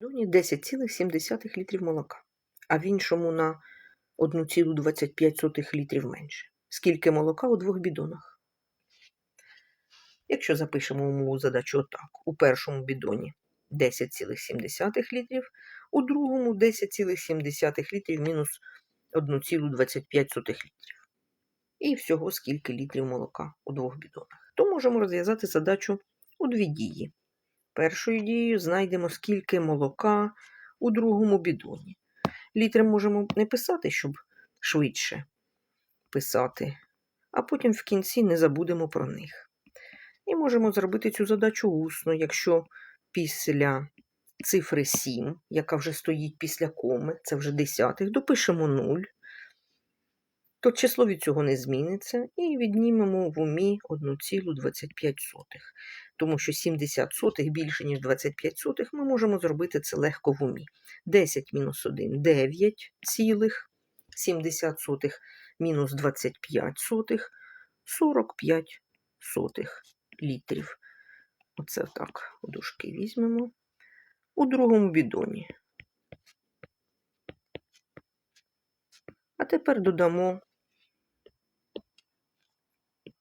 Доні 10,7 літрів молока, а в іншому на 1,25 літрів менше. Скільки молока у двох бідонах? Якщо запишемо умову задачу отак, у першому бідоні 10,7 літрів, у другому 10,7 літрів мінус 1,25 літрів. І всього скільки літрів молока у двох бідонах. То можемо розв'язати задачу у дві дії. Першою дією знайдемо, скільки молока у другому бідоні. Літри можемо не писати, щоб швидше писати, а потім в кінці не забудемо про них. І можемо зробити цю задачу усно, якщо після цифри 7, яка вже стоїть після коми, це вже десятих, допишемо 0, то число від цього не зміниться, і віднімемо в умі 1,25. Тому що 70 сотих більше, ніж 25 сотих, ми можемо зробити це легко в умі. 10 мінус 1 – 9 цілих, 70 сотих мінус 25 сотих, 45 сотих літрів. Оце так у візьмемо. У другому бідоні. А тепер додамо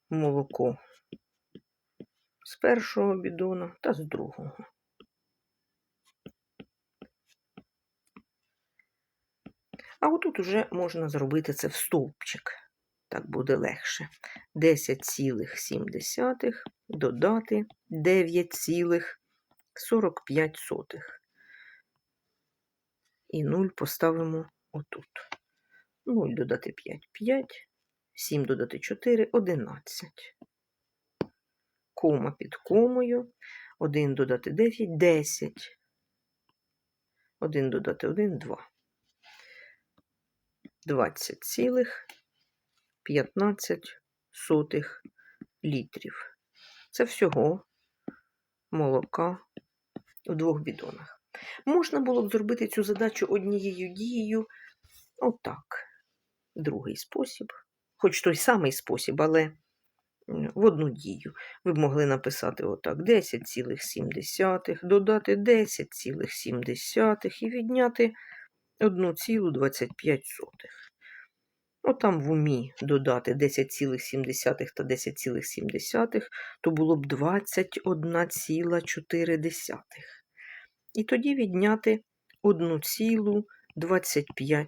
молоко з першого бідона та з другого. А отут уже можна зробити це в стовпчик. Так буде легше. 10,7 додати 9,45. І 0 поставимо отут. 0 додати 5 – 5, 7 додати 4 – 11. Кома під комою. 1 додати 9 – 10. 1 додати 1 – 2. 20 цілих 15 сотих літрів. Це всього молока у двох бідонах. Можна було б зробити цю задачу однією дією отак. Другий спосіб, хоч той самий спосіб, але в одну дію. Ви б могли написати отак: 10,7, додати 10,7 і відняти 1,25. Отам в умі додати 10,7 та 10,7, то було б 21,4. І тоді відняти 1,25.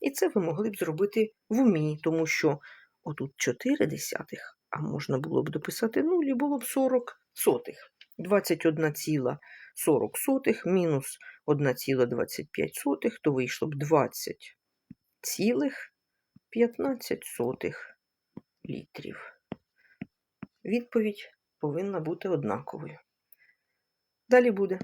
І це ви могли б зробити в умі, тому що отут 4 десятих, а можна було б дописати 0 і було б 40 сотих. 21,40 мінус 1,25, то вийшло б 20 цілих 15 сотих літрів. Відповідь повинна бути однаковою. Далі буде.